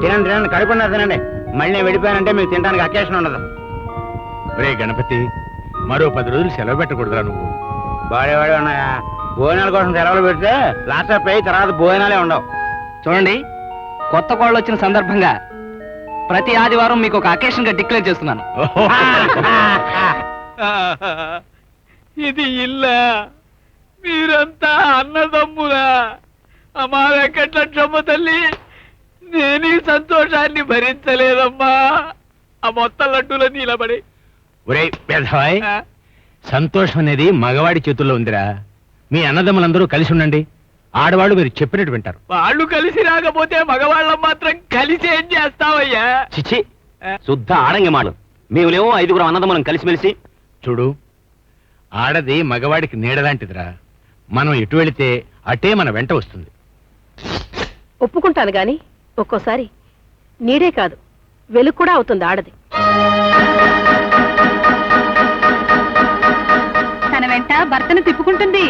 తినండి తినండి తినండి. మళ్ళీ నేను వెళ్ళిపోయానంటే మీకు తినడానికి అకేషన్ ఉండదు. రే గణపతి మరో పది రోజులు సెలవు పెట్టకూడదురా నువ్వు. వాడేవాడే ఉన్నాయా? భోజనాల కోసం సెలవులు పెడితే లాస్ట్ ఆఫ్ అయ్యి తర్వాత భోజనాలే ఉండవు. చూడండి కొత్త కోళ్ళు వచ్చిన సందర్భంగా ప్రతి ఆదివారం మీకు ఒక అకేషన్గా డిక్లేర్ చేస్తున్నాను. ఇది ఇల్లా? మీరంతా అన్నదమ్ములా? అమ్మా వెంకటలక్ష్మ తల్లి నేను ఈ సంతోషాన్ని భరించలేదమ్మా. ఆ మొత్తం లడ్డూలో నిలబడి. ఒరే పెదవాయ్ సంతోషం అనేది మగవాడి చేతుల్లో ఉందిరా. మీ అన్నదమ్ములందరూ కలిసి ఉండండి. ఆడవాళ్ళు మీరు చెప్పినట్టు వింటారు. వాళ్ళు కలిసి రాకపోతే మగవాళ్ళం మాత్రం కలిసి ఏం చేస్తావయ్యా? చిచి శుద్ధ ఆడంగి మాడు మేములేమో ఐదుగురు అన్నదమ్ములం కలిసిమెలిసి. చూడు ఆడది మగవాడికి నీడలాంటిదిరా మనం ఎటు వెళితే అటే మన వెంట వస్తుంది. ఒప్పుకుంటాను గాని ఒక్కోసారి నీడే కాదు వెలుగు కూడా అవుతుంది ఆడది. తన వెంట భర్తను తిప్పుకుంటుంది.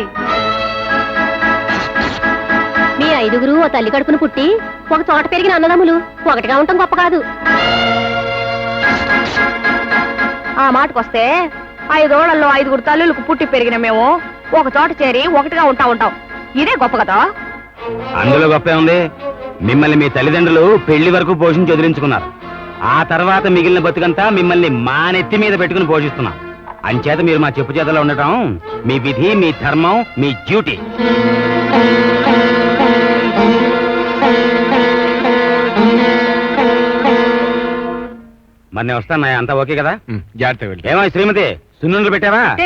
మీ ఐదుగురు ఓ తల్లి కడుపును పుట్టి ఒక చోట పెరిగిన అన్నదమ్ములు ఒకటిగా ఉండటం గొప్ప కాదు. ఆ మాటకొస్తే ఐదోళ్ళలో ఐదుగురు తల్లులకు పుట్టి పెరిగిన మేము ఒక చోట చేరి ఒకటిగా ఉంటా ఉంటాం. ఇదే గొప్ప కదా? అందులో గొప్పే ఉంది. మిమ్మల్ని మీ తల్లిదండ్రులు పెళ్ళి వరకు పోషించి వదిలించుకున్నారు. ఆ తర్వాత మిగిలిన బతుకంతా మిమ్మల్ని మా నెత్తి మీద పెట్టుకుని పోషిస్తున్నాం. అంచేత మీరు మా చెప్పు చేతలో ఉండటం మీ విధి మీ ధర్మం మీ డ్యూటీ. మరి నేను వస్తాను అంతా ఓకే కదా? వెళ్ళి. ఏమో శ్రీమతి సున్నుండ్లు పెట్టావా?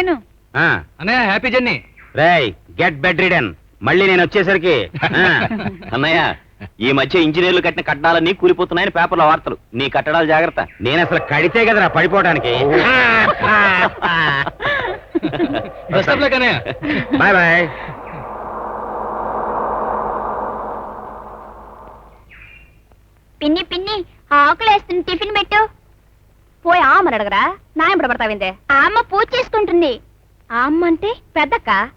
ఆ, అన్నయ్య హ్యాపీ జర్నీ. రేయ్ గెట్ బెడ్ రిడన్. మళ్ళీ నేను వచ్చేసరికి ఆ, అన్నయ్య ఈ మధ్య ఇంజనీర్లు కట్టిన కట్టడాలన్నీ కూలిపోతున్నాయని పేపర్లో వార్తలు. నీ కట్టడాలు జాగ్రత్త. నేను అసలు కడితే కదరా పడిపోవడానికి. Bye bye. పిన్ని పిన్ని ఆకులేస్తుంది టిఫిన్ పెట్టు. పోయి ఆమెను అడగరా. నా ఎంబడ పడతావిందే? అమ్మ పూజ చేసుకుంటుంది. అమ్మ అంటే పెద్దక్క?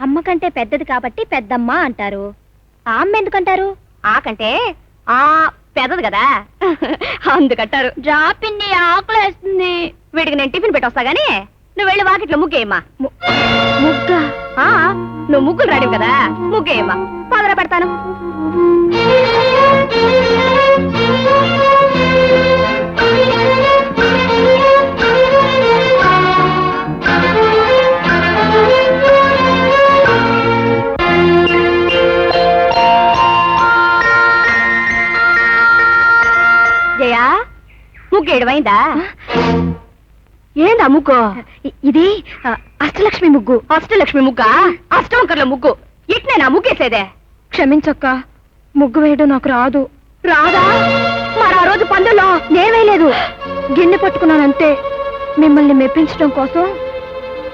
అమ్మ కంటే పెద్దది కాబట్టి పెద్దమ్మ అంటారు. అమ్మ ఎందుకంటారు ఆకంటే ఆ పెద్దది కదా. అందుకంటారు. జా పిన్ని ఆకులేస్తుంది. వీడికి నేను టిఫిన్ పెట్టొస్తా గానీ నువ్వు వెళ్ళి వాకిట్లో ముగ్గేయమ్మా. ముగ్గ? నువ్వు ముగ్గులు రాడివి కదా. ముగ్గేయమ్మా. పదర పెడతాను. ముగ్గేడువైందా ఏందా ముగ్గు? ఇది అష్టలక్ష్మి ముగ్గు. అష్టలక్ష్మి ముగ్గా? అష్టవంకర్ల ముగ్గు. ఇట్నేనా ముగ్గేసేదే. క్షమించక్క ముగ్గు వేయడం నాకు రాదు. రాదా? మరి ఆ రోజు పందులో నేవేయలేదు గిన్నె పట్టుకున్నానంతే మిమ్మల్ని మెప్పించడం కోసం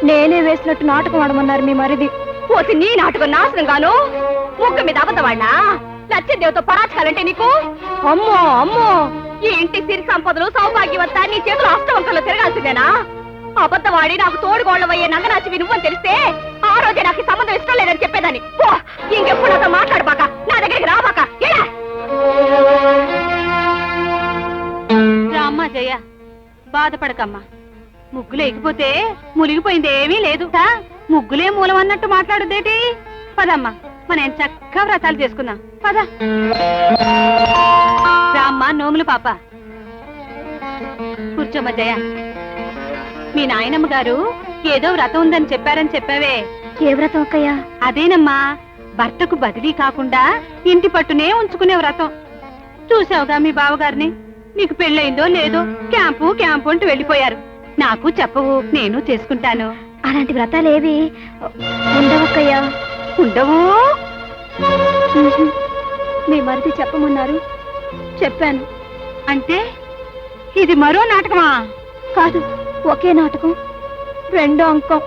నేనే వేసినట్టు నాటకం ఆడమన్నారు మీ మరిది. పోసి నీ నాటకం నాశనం గాను? ముగ్గు మీద అబద్ధవాడినా లచ్చదేవతో పరాచకాలంటే నీకు? అమ్మో అమ్మో! ఈ ఇంటి సిరి సంపదలు సౌభాగ్యవత నీ చేతులు అష్టవంకల్లో తిరగాల్సిందేనా? అబద్ధవాడి నాకు తోడుగోళ్ళవయ్యే నంగనాచి నువ్వని తెలిస్తే ఆ రోజే నాకు సంబంధం ఇష్టం లేదని చెప్పేదాన్ని. పో ఇంకెప్పుడు నాతో మాట్లాడబాక నా దగ్గరికి రాబాక ఎలా రామ్మా జయ బాధపడకమ్మా. ముగ్గులు ఎగిపోతే మునిగిపోయింది ఏమీ లేదు ముగ్గులే మూలం అన్నట్టు మాట్లాడుదేటి పదమ్మా. మనం చక్కగా వ్రతాలు చేసుకుందాం. పద. రామ్మా నోములు పాప. కూర్చోమ్మ జయ. మీ నాయనమ్మ గారు ఏదో వ్రతం ఉందని చెప్పారని చెప్పావే. ఏ వ్రతం అక్కయ్యా? అదేనమ్మా భర్తకు బదిలీ కాకుండా ఇంటి పట్టునే ఉంచుకునే వ్రతం. చూసావుగా మీ బావగారిని? నీకు పెళ్ళయిందో లేదో క్యాంపు క్యాంపు అంటూ వెళ్ళిపోయారు. నాకు చెప్పవు నేను చేసుకుంటాను. అలాంటి వ్రతాలేవి ఉండవక్కయ్యా. ఉండవు. మీ మరిది చెప్పమన్నారు. చెప్పాను. అంటే ఇది మరో నాటకమా? కాదు ఒకే నాటకం. రెండో అంకం.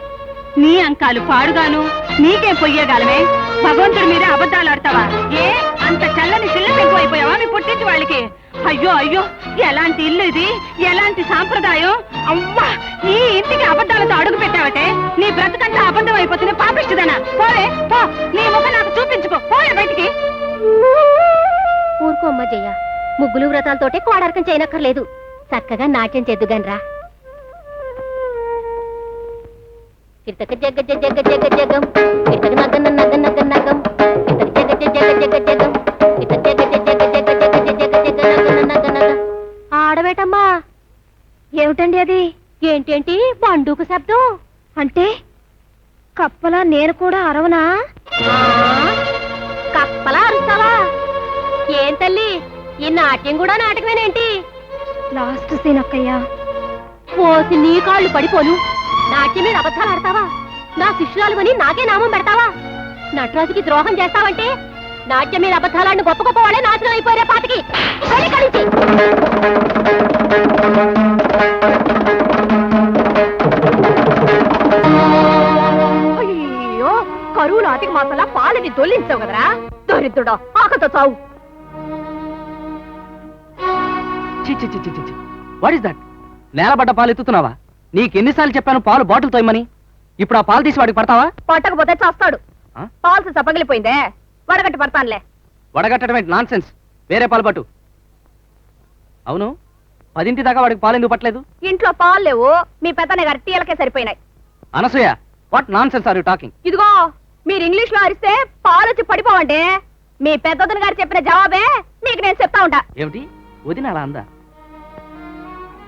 నీ అంకాలు పాడుగాను నీకేం పొయ్యగలవే భగవంతుడి మీద అబద్ధాలు ఆడతావా? ఏ? అంత చల్లని చిల్ల అయిపోయావా మీ పుట్టించి వాళ్ళకి. అయ్యో అయ్యో ఎలాంటి ఇల్లు ఇది? ఎలాంటి సాంప్రదాయం? అవ్వా ఈ ఇంటికి అబద్ధాలతో అడుగు పెట్టావటే. నీ బ్రతకంతా అబద్ధం అయిపోతుంది. పాపిస్తుందనా పోవే పో. నీ ముఖం నాకు చూపించుకో. పోయే బయటికి. బుజ్జయ్య ముగ్గులు వ్రతాలతోటే కోడారకం చేయనక్కర్లేదు. చక్కగా నాట్యం చేద్దుగానరా. కిటక జగ జగ జగ జగం కిటక నగన నగ నగ నగం కిటక జగ జగ జగ జగం. ఏమిటండి అది? ఏంటేంటి? బండూకు శబ్దం? అంటే కప్పలా నేను కూడా అరవనా? కప్పలా అరుస్తావా? ఏం తల్లి? ఈ నాట్యం కూడా నాటకమేనేంటి? Last scene అక్కయ్యా. పోసి నీ కాళ్ళు పడిపోను. నాట్యం మీద అబద్ధాలు ఆడతావా? నా శిష్యురాలు నాకే నామం పెడతావా? నటరాజుకి ద్రోహం చేస్తావంటే నాట్యం మీద అబద్ధాలాడిని గొప్ప గొప్ప వాళ్ళే నాశనం అయిపోయారే పాటికి దరిద్రుడా ఆకతో చావు. వాట్ ఇస్ దట్ నేలబడ్డ పాలు ఎత్తుతున్నావా? నీకెన్నిసార్లు చెప్పాను పాలు బాటిల్ తోయమని? ఇప్పుడు ఆ పాలు తీసి వాడికి పడతావా? పట్టకపోతే చేస్తాడు. ఆ? పాల్సి సపగిలిపోయిందే వడగట్టి పడతానులే. వడగట్టడం ఏంటి? నాన్ సెన్స్ వేరే పాలు పట్టు. అవును? పదింటి దాకా వాడికి పాలు ఎందుకు పట్టలేదు? ఇంట్లో పాలు లేవు. మీ పెద్దనే గారి టీలకే సరిపోయినాయి. Anasuya what nonsense are you talking ఇదిగో మీరు ఇంగ్లీష్లో అరిస్తే పాలు వచ్చి పడిపోవండి మీ పెద్దదని గారు చెప్పిన జవాబే నీకు నేను చెప్తా ఉంటా. ఏమిటి? వదిన అలా అందా?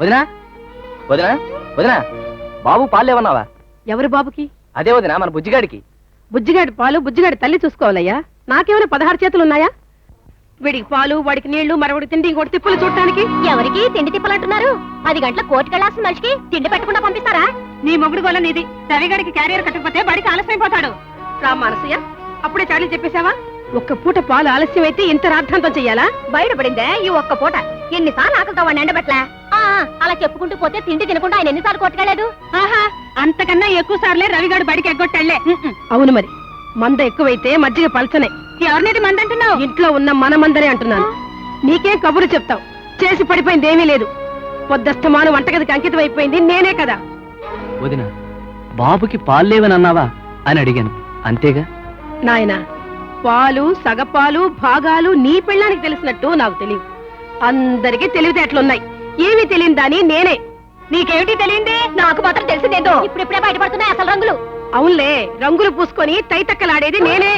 వదినా? వదినా? వదినా? బాబు పాలు లేవన్నావా? ఎవరి బాబుకి? అదే వదినా మన బుజ్జిగాడికి. బుజ్జిగాడి పాలు బుజ్జిగాడి తల్లి చూసుకోవాలయ్యా. నాకేమైనా పదహారు చేతులు ఉన్నాయా? వీడికి పాలు వాడికి నీళ్ళు మరొకటి తిండి ఇంకోటి తిప్పులు చూడటానికి. ఎవరికి? తిండి తిప్పలంటున్నారు. పది గంటల కోటికెళ్ళాల్సిన మనిషికి తిండి పెట్టకుండా పంపిస్తారా? నీ మొగుడు గోల నీది. రవిగాడికి క్యారియర్ కట్టకపోతే బడికి ఆలస్యమైపోతాడు రా మానసయ్య. అప్పుడే చాడీలు చెప్పేశావా? ఒక్క పూట పాలు ఆలస్యం అయితే ఇంత రాద్ధాంతం చెయ్యాలా? బయటపడిందే ఈ ఒక్క పూట. ఎన్నిసార్లు ఆకలితో వాడిని ఎండబెట్టలే? ఆ, అలా చెప్పుకుంటూ పోతే తిండి తినకుండా ఆయన ఎన్నిసార్లు కొట్టుకెళ్ళలేదు ఆహా అంతకన్నా ఎక్కువ సార్లే రవిగాడు బడికి ఎగ్గొట్టాళ్ళే అవును మరి. మంద ఎక్కువైతే మజ్జిగ పలచనే. ఎవరినేది మంద అంటున్నావు? ఇంట్లో ఉన్న మన మందరే అంటున్నాను. నీకేం కబురు చెప్తావు? చేసి పడిపోయింది ఏమీ లేదు. పొద్దస్తమాను వంటగదికి అంకితం అయిపోయింది నేనే కదా. వదిన బాబుకి పాలు లేవని అన్నావా? అని అడిగాను. అంతేగా? నాయనా పాలు సగపాలు భాగాలు నీ పెళ్ళానికి తెలిసినట్టు నాకు తెలియదు. అందరికీ తెలివితేటలున్నాయి ఏమీ తెలియని దాని నేనే. నీకేమిటి తెలియంది? నాకు మాత్రం తెలిసిందేదో. ఇప్పుడిప్పుడే బయటపడుతున్నాయి అసలు రంగులు. అవునులే రంగులు పూసుకొని తైతక్కలాడేది నేనే.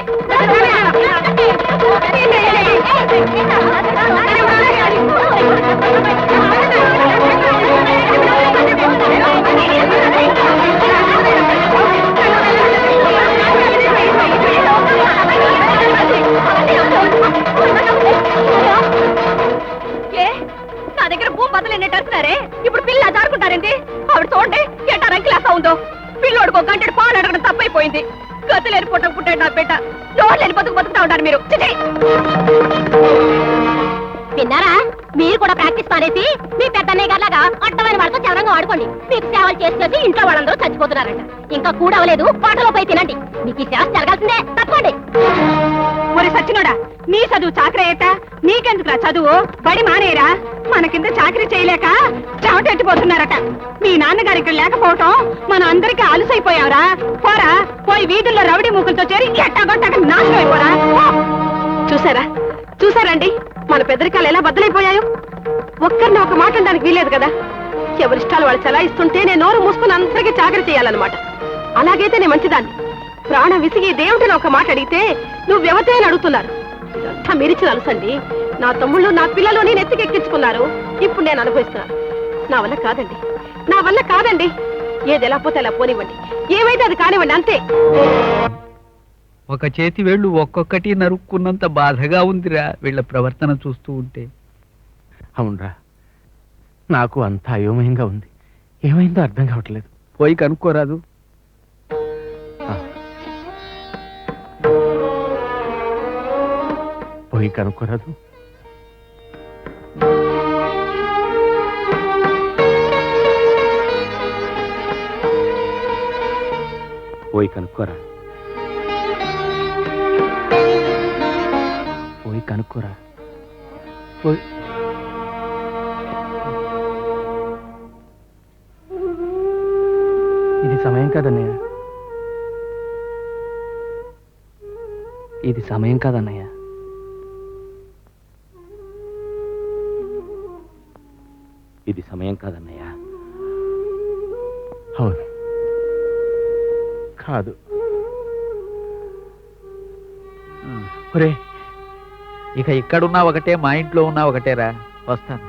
నా ఇప్పుడు పిల్ల జారుకుంటారేంటి? ఆవిడ చూడండి ఎట్టా రంకిలేస్తా ఉందో. పిల్లోడికి ఒక గంటడు పాలు అడగడం తప్పైపోయింది. లేని పుట్టకు పుట్టాడు నా బిడ్డ. నోరు లేని బతుకు బతుకుతా ఉంటారు మీరు. విన్నారా? మీరు కూడా ప్రాక్టీస్ మానేసి మీ పెద్దన్నయ్య గారిలాగా అట్టమైన వాడితో చదరంగా ఆడుకోండి. మీకు సేవలు చేసి చేసి ఇంట్లో వాళ్ళందరూ చచ్చిపోతున్నారంట. ఇంకా కూడా అవలేదు పాటలో పోయి తినండి. మీకు ఈ సేవ జరగాల్సిందే. తప్పండి ఒరి సచ్చినోడా? నీ చదువు చాకరీ నీకెందుకురా చదువు? బడి మానేరా మన కింద చాకరీ చేయలేక చెమటెట్టిపోతున్నారట మీ నాన్నగారు ఇక్కడ లేకపోవటం మన అందరికీ అలసైపోయావరా. పోరా పోయి వీధుల్లో రౌడీ మూకులతో చేరి ఎట్టాగొట్టాక నాశనం అయిపోరా. చూసారా? చూసారండి? మన పెదరికాలు ఎలా బద్దలైపోయాయో? ఒక్కరిని ఒక మాట అనడానికి వీలేదు కదా. ఎవరిష్టాలు వాళ్ళు చలాయిస్తుంటే నేను నోరు మూసుకుని అందరికీ చాకరీ చేయాలన్నమాట. అలాగైతే నేను మంచిదాన్ని. ప్రాణం విసిగి దేవుడిని ఒక మాట అడిగితే నువ్వెవతే అని అడుగుతున్నారు. ఇదంతా మీరిచ్చిన అలసండి. నా తమ్ముళ్ళు నా పిల్లలు నేను ఎత్తుకెక్కించుకున్నారు. ఇప్పుడు నేను అనుభవిస్తున్నాను. నా వల్ల కాదండి. నా వల్ల కాదండి. ఏది ఎలా పోతే అలా పోనివ్వండి. ఏమైతే అది కానివ్వండి అంతే. ఒక చేతి వేళ్ళు ఒక్కొక్కటి నరుక్కున్నంత బాధగా ఉందిరా వీళ్ళ ప్రవర్తన చూస్తూ ఉంటే. అవునరా. నాకు అంత అయోమయంగా ఉంది. ఏమైందో అర్థం కావట్లేదు. పోయి కనుక్కోరాదు. పోయి కనుక్కోరాదు. పోయి కనుక్కోరా. పోయి కనుక్కోరా. పోయి. ఇది సమయం కాదన్నయ్య. ఇది సమయం కాదన్నయ్య. ఇది సమయం కాదన్నయ్య. అవును. కాదు. ఒరే ఇక ఇక్కడున్నా ఒకటే మా ఇంట్లో ఉన్నా ఒకటేరా. వస్తాను.